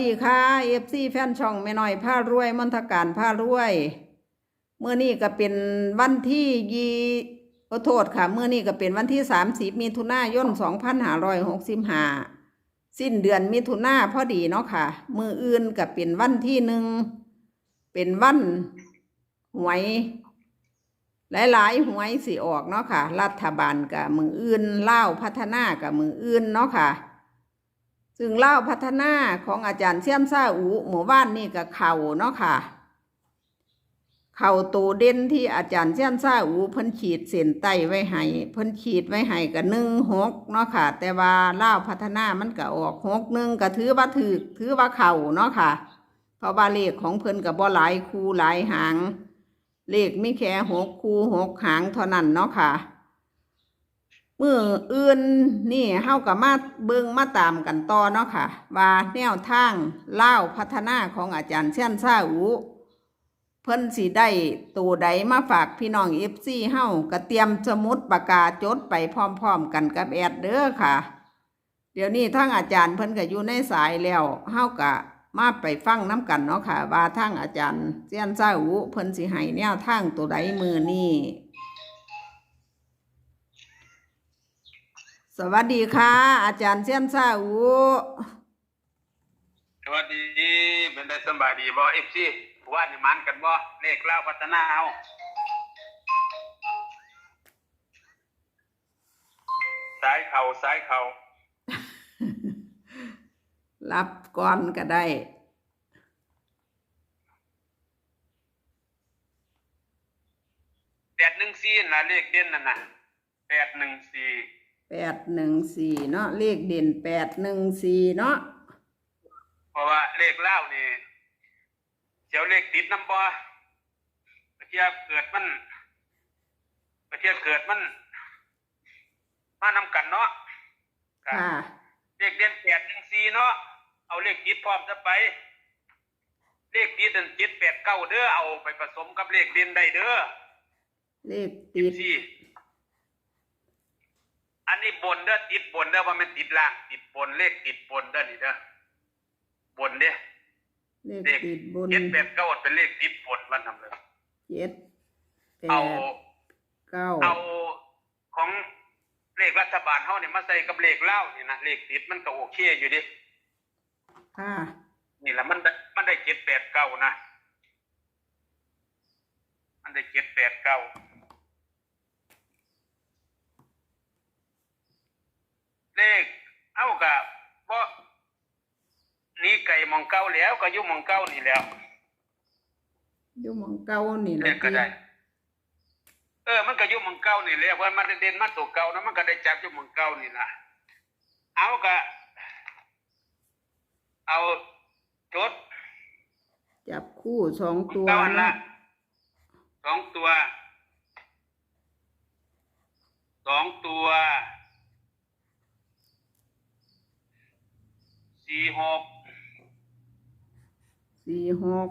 ดีค่ะเอฟซีแฟนช่องแม่น้อยผ้ารวยมนทการผ้ารวยเมื่อนี้ก็เป็นวันที่ยีขอโทษค่ะเมื่อนี้ก็เป็นวันที่สามสิบมิถุนายนสองพันห้าร้อยหกสิบห้าสิ้นเดือนมิถุนาพอดีเนาะค่ะ มืออื่นก็เป็นวันที่หนึ่งเป็นวันหวย หลายๆหวยสิออกเนาะค่ะ รัฐบาลกับมืออื่นเล่าพัฒนากับมืออื่นเนาะค่ะ ซึ่งเล่าพัฒนาของอาจารย์เสี่ยมซ่าอูหมู่บ้านนี่กับเข่าเนาะค่ะ เข่าตัวเด่นที่อาจารย์เสี่ยมซ่าอูเพิ่นขีดเส้นใต้ไว้ให้เพิ่นขีดไว้ให้กับหนึ่งหกเนาะค่ะ แต่ว่าเล่าพัฒนามันก็ออกหกหนึ่งก็ถือว่าถือถือว่าเข่าเนาะค่ะเพราะว่าเลขของเพิ่นกับบ่หลายคู่หลายหาง เลขมีแค่หกคู่หกหางเท่านั้นเนาะค่ะ มืออื่นนี่เฮากับมาเบิ่งมาตามกันต่อเนาะค่ะ ว่าแนวทางเล่าพัฒนาของอาจารย์เช่นซาอูเพิ่นสิได้ตัวใดมาฝากพี่น้องเอฟซีเฮาก็เตรียมสมุดปากกาจดไปพร้อมๆกันกับแอดเด้อค่ะ เดี๋ยวนี้ทางอาจารย์เพิ่นก็อยู่ในสายแล้วเฮาก็มาไปฟังน้ำกันเนาะค่ะ ว่าทางอาจารย์เจียนซาอูเพิ่นสิให้แนวทางตัวใดมือนี่ สวัสดีค่ะ อาจารย์เจียนซ่าอูสวัสดีเป็นได้สำบายดีบ่เอฟซีว่านี่มันกันบ่เลขเล่าพัฒนาเอาสายเข่าสายเข่ารับก่อนก็ได้แปดหนึ่งสี่นะเลขเด่นนั่นน่ะแปดหนึ่งสี่ แปดหนึ่งสี่เนาะเลขเด่นแปดหนึ่งสี่เนาะเพราะว่าเลขเล่านี่เจียวเลขติดน้ำบ่ประเทียบเกิดมันประเทียบเกิดมันมานำกันเนาะค่ะ เลขเด่นแปดหนึ่งสี่เนาะเอาเลขติดพร้อมจะไป เลขติดนั่นเจ็ดแปดเก้าเด้อเอาไปผสมกับเลขเด่นได้เด้อเลขติดสี่ อันนี้บนเด้อติดบนเด้อว่ามันติดล่าง ติดบนเลขติดบนเด้อนี่เด้อบนเด้อเลขเลขติดบนเจ็ดแปดเก้าเป็นเลขติดบนมันทำเลยเจ็ดแปเอา ดเก้าเอาของเลขรัฐบาลเฮาเนี่ยมาใส่กับเลขเล่าวนี่นะเลขติดมันก็โอเคอยู่ดิค่ะนี่แหละมันได้มันได้เจ็ดแปดเก้านะ มันได้เจ็ดแปดเก้า เลขเอากับเพราะนี่ไก่หมองเก้าแล้วก็อยุ่หมองเก้านี่แล้วอยู่หมองเก้านี่เลละขก็ได้ เออ มันก็อยุ่หมองเก้านี่แล้วเพราะมันได้เด่นมาตัวเก้านะมันก็ได้จับอยุ่หมองเก้านี่นะเอากะเอาจด จับคู่สองตัวเก้าอันเนาะละสองตัว สองตัว สี่ หกสี่หก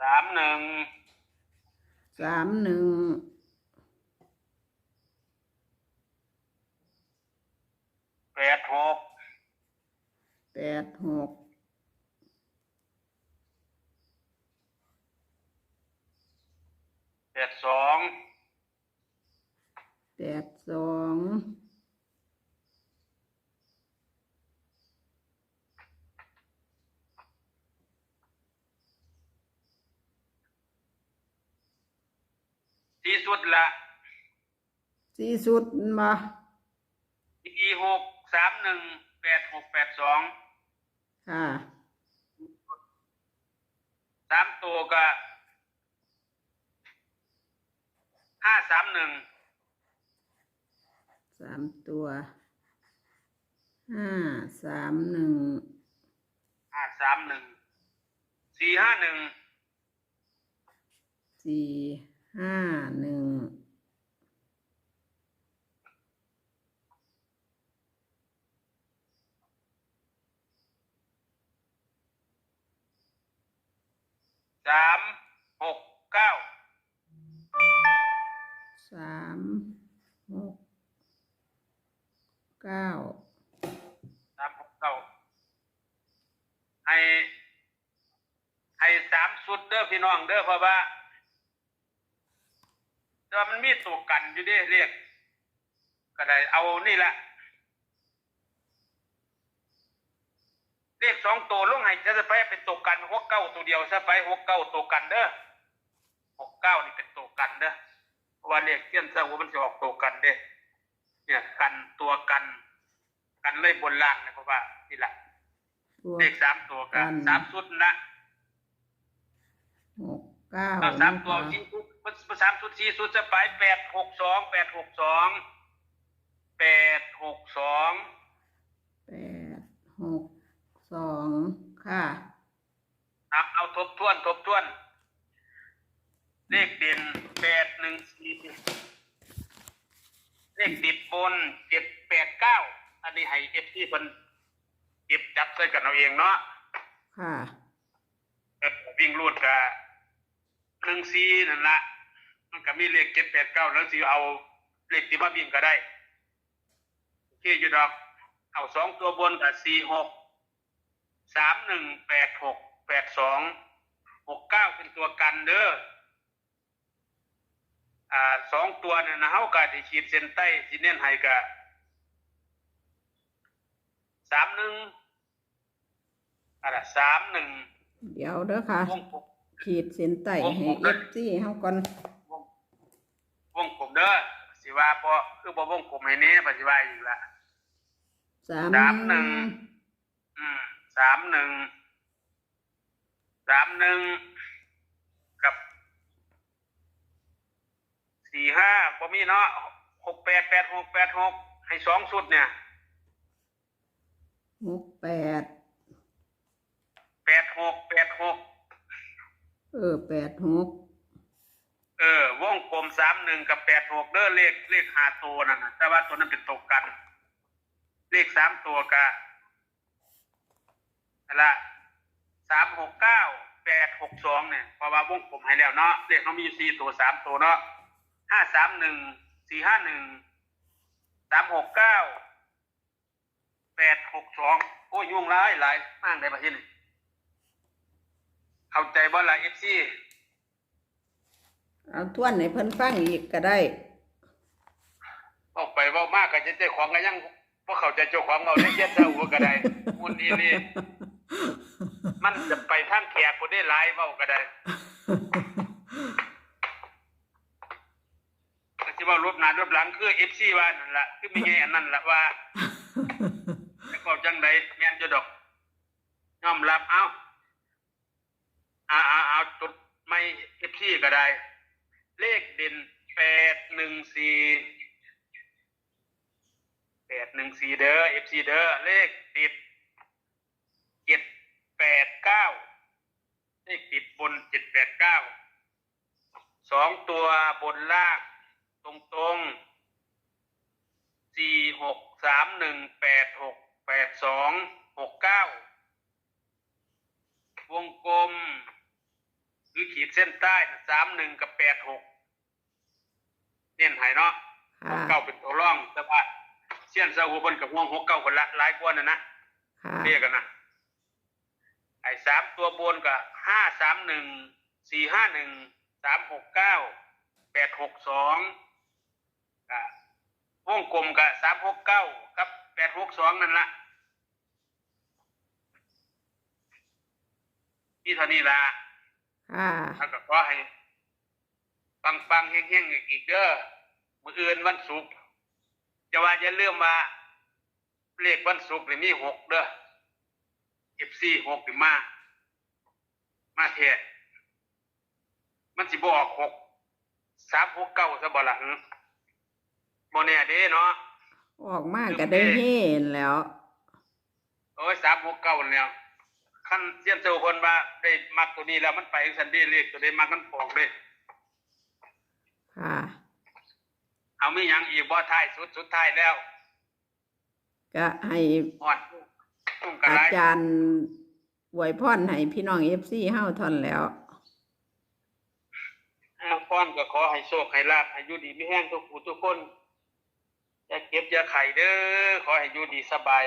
สามหนึ่งสามหนึ่งแปดหกแปดหก แปดสอง แปดสองสี่สุดละสี่สุดมาสี่หกสามหนึ่งแปดหกแปดสองค่ะสามตัวก็ห้าสามหนึ่ง สามตัวห้าสามหนึ่งห้าสามหนึ่งสี่ห้าหนึ่งสี่ห้าหนึ่งสามหกเก้าสามหก เก้าสามหกเก้าให้ ให้สามสุดเด้อพี่น้องเด้อเพราะว่าแต่ว่ามันมีตัวกันอยู่ด้เรียก ก็ได้เอานี่แหละเลขสองตัวลงให้จะไปเป็นตัวกันหกเก้าตัวเดียวซะไปหกเก้าตัวกันเด้อหกเก้านี่เป็นตัวกันเด้อเพราะว่าเลขเทียนเสามันจะออกตัวกันเด้ เนี่ยกันตัวกัน กันเลยบนล่างนะเพราะว่านี่แหละตัวเลขสามตัวกันกันสามสุดนะหกเก้าเอาสามตัวนะคะสี่สุดมันสามสุดสี่สุดจะไปแปดหกสองแปดหกสองแปดหกสองแปดหกสองค่ะ เอาเอาทบทวนทบทวน เลขเด่นแปดหนึ่งสี่ เลขติดบนเจ็ดแปดเก้าอันนี้ให้เอฟซีเพิ่นเก็บจับใส่กันเอาเองเนาะค่ะเออวิ่งรูดกับหนึ่งซีนั่นละมันก็มีเลขเจ็ดแปดเก้าแล้วสิเอาเลขที่มาวิ่งก็ได้โอเคอยู่ดอก เอาสองตัวบนกับสี่หกสามหนึ่งแปดหกแปดสองหกเก้าเป็นตัวกันเด้อ อ่าสองตัวเนี่ยนะเฮากะที่ขีดเส้นใต้ที่เน้นให้กะสามหนึ่งอะไรสามหนึ่งเดี๋ยวเด้อค่ะ วงกลม ขีดเส้นใต้วงให้กลมเอเลยฟซีเฮาก่อนวงวงกลมเด้อสิว่าพอคือบ่วงกลมให้แนี้ปฏิว่าอีกละ สามสามหนึ่ง อืมสามหนึ่งสามหนึ่งกับ สี่ห้าบ่มีเนาะหกแปดแปดหกแปดหกให้สองสุดเนี่ยหกแปดแปดหกแปดหกเออแปดหกเออวงกลมสามหนึ่งกับแปดหกเด้อเลขเลขหาตัวนั่นนะแต่ว่าตัวนั้นเป็นตกกัน เลขสามตัวกะนั่นละสามหกเก้าแปดหกสองเนี่ยเพราะว่าวงกลมให้แล้วเนาะเลขเขามีอยู่สี่ตัวสามตัวเนาะ ห้าสามหนึ่งสี่ห้าหนึ่งสามหกเก้าแปดหกสองโอ้ยยุ่งร้ายหลายมากในประเทศนี้เข้าใจบ่ล่ะเอฟซีเอาทวนให้เพิ่นฟังอีกก็ได้ออกไปเว่ามากกับเจ้าของก็ยังพวกเขาใจะเจ้าของเราได้เย็นเท่าหัวก็ได้มุนนี้นี่มันจะไปทางแขกคนได้หลายเว้าก็ได้ก็สิ ว่ารบหน้ารบหลังคือ FC ว่านั่นล่ะคือมีไงอันนั้นล่ะว่าแต่ก็จังไดแม่นจะดอกยอมรับเอาเอาเอาเอาจุดไม่ FC ก็ได้ เลขเด่น814แปดหนึ่งสี่เด้อเอฟซีเด้อเลขติดเจ็ดแปดเก้าเลขติดบนเจ็ดแปดเก้าสองตัวบนล่าง ตรงตรงสี่หกสามหนึ่งแปดหกแปดสองหกเก้าวงกลมหรือขีดเส้นใต้สามหนึ่งกับแปดหกเน้นใหายเนาะค่ะเก้าเป็นตัวร่องแต่ว่าเสี้ยนเสาหัวบนกับห่วงหกเก้าคนละหลายกว่านะนะค่ะเรียกกันนะไอ้สามตัวบนกับห้าสามหนึ่งสี่ห้าหนึ่งสามหกเก้าแปดหกสองกับ วงกลมกับสามหกเก้ากับแปดหกสองนั่นละที่เท่านี้ละค่ะถ้าก็ขอให้ปังปังๆเฮงเฮงๆอีกเด้อมืออื่นวันศุกร์จะว่าจะเลื่อมว่าเลขวันศุกร์นี่มีหกเด้อเอฟซีหกนี่มา มาเทศมันสิบออกหกสามหกเก้าซะบ่ละหึ โมเน่เด้เนาะออกมาก็ได้เห็นแล้ว โอ้ยสามหกเก้าแล้วขั้นเสียนเจ้าคนว่าได้มักตัวนี้แล้วมันไปสันเดีเลขตัวนี้มักกันปอกเลยค่ะ เอามีหยังอีกบ่ท้ายสุดสุดท้ายแล้ว ก็ให้อ่อนตุ้มกระอาไรจารย์อวยพรให้พี่น้องเอฟซีเฮาทอนแล้วอ้าวพรก็ขอให้โชคให้ลาภให้อยู่ดีมีแห้งทุกผู้ทุกคนเจ อย่าเก็บอย่าไข่เด้อขอให้อยู่ดีสบาย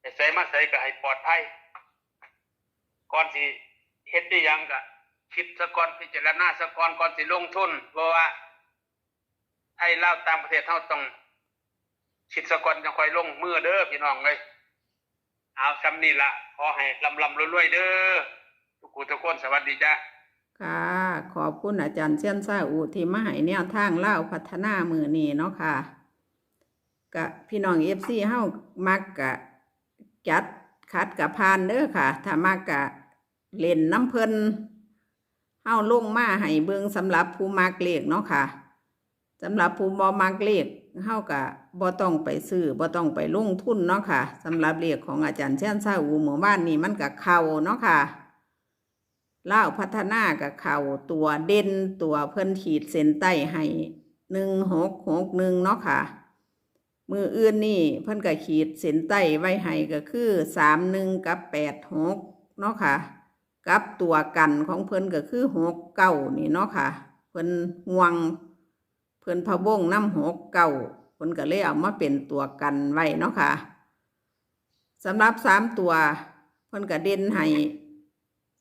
ให้ใส่มาใส่ก็ให้ปลอดภัยก่อนสิเฮ็ดได้ยังก็คิดซะก่อนพิจารณาซะก่อนก่อนสิลงทุนเพราะว่าไทยลาตางประเทศเฮาต้องคิดซะก่อนจะค่อยลงมือเด้อพี่น้องเลยเอาซำนี้ละขอให้ลำลำรวยๆเด้อทุกคนทุกคนสวัสดีจ้าค่ะ ขอบคุณอาจารย์เชียนซาอูที่มาให้แนวทางเล่าพัฒนามือนี้เนาะค่ะ กะพี่น้องเอฟซีเฮามักกะจัดคัดกะพานเด้อค่ะ ถ้ามักกะเล่นน้ำเพลินเฮาลงมาให้เบิ่งสำหรับผู้มักเลขเนาะค่ะสำหรับผู้บ่มักเลขเฮากะบ่ต้องไปซื้อบ่ต้องไปลงทุนเนาะค่ะสำหรับเลขของอาจารย์เชียนซาอูหมู่บ้านนี้มันกะเข้าเนาะค่ะเล่าพัฒนากับเขาตัวเด่นตัวเพิ่นขีดเส้นใต้ให้หนึ่งหกหกหนึ่งเนาะค่ะ มืออื่นนี่เพิ่นก็ขีดเส้นใต้ไว้ให้ก็คือสามหนึ่งกับแปดหกเนาะค่ะ กับตัวกันของเพิ่นก็คือหกเก้านี่เนาะค่ะ เพิ่นห่วง เพิ่นพะวงน้ำหกเก้าเพิ่นก็เลยเอามาเป็นตัวกันไว้เนาะค่ะสำหรับสามตัวเพิ่นก็เด่นให้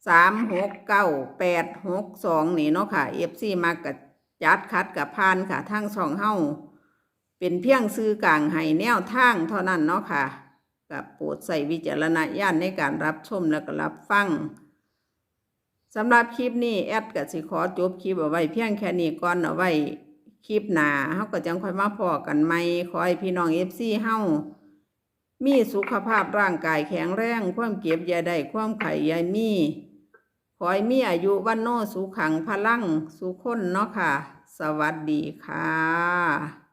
สามหกเก้าแปดหกสองนี่เนาะค่ะเอฟซีมากกับจัดคัดกับพานค่ะทางสองเฮ้า เป็นเพียงซื้อกลางให้แนวทางเท่านั้นเนาะค่ะกับโปรดใส่วิจารณญาณในการรับชมและก็รับฟังสำหรับคลิปนี้แอดก็สิขอจบคลิปเอาไว้เพียงแค่นี้ก่อนเอาไว้คลิปหนาเฮาก็จังค่อยมาพอกันใหมขอให้พี่น้องเอฟซีเฮามีสุขภาพร่างกายแข็งแรง ความเก็บยาได้ความไข่ย่ามีขอให้มีอายุวันโนสุขังพลังสุขคนเนาะค่ะ สวัสดีค่ะ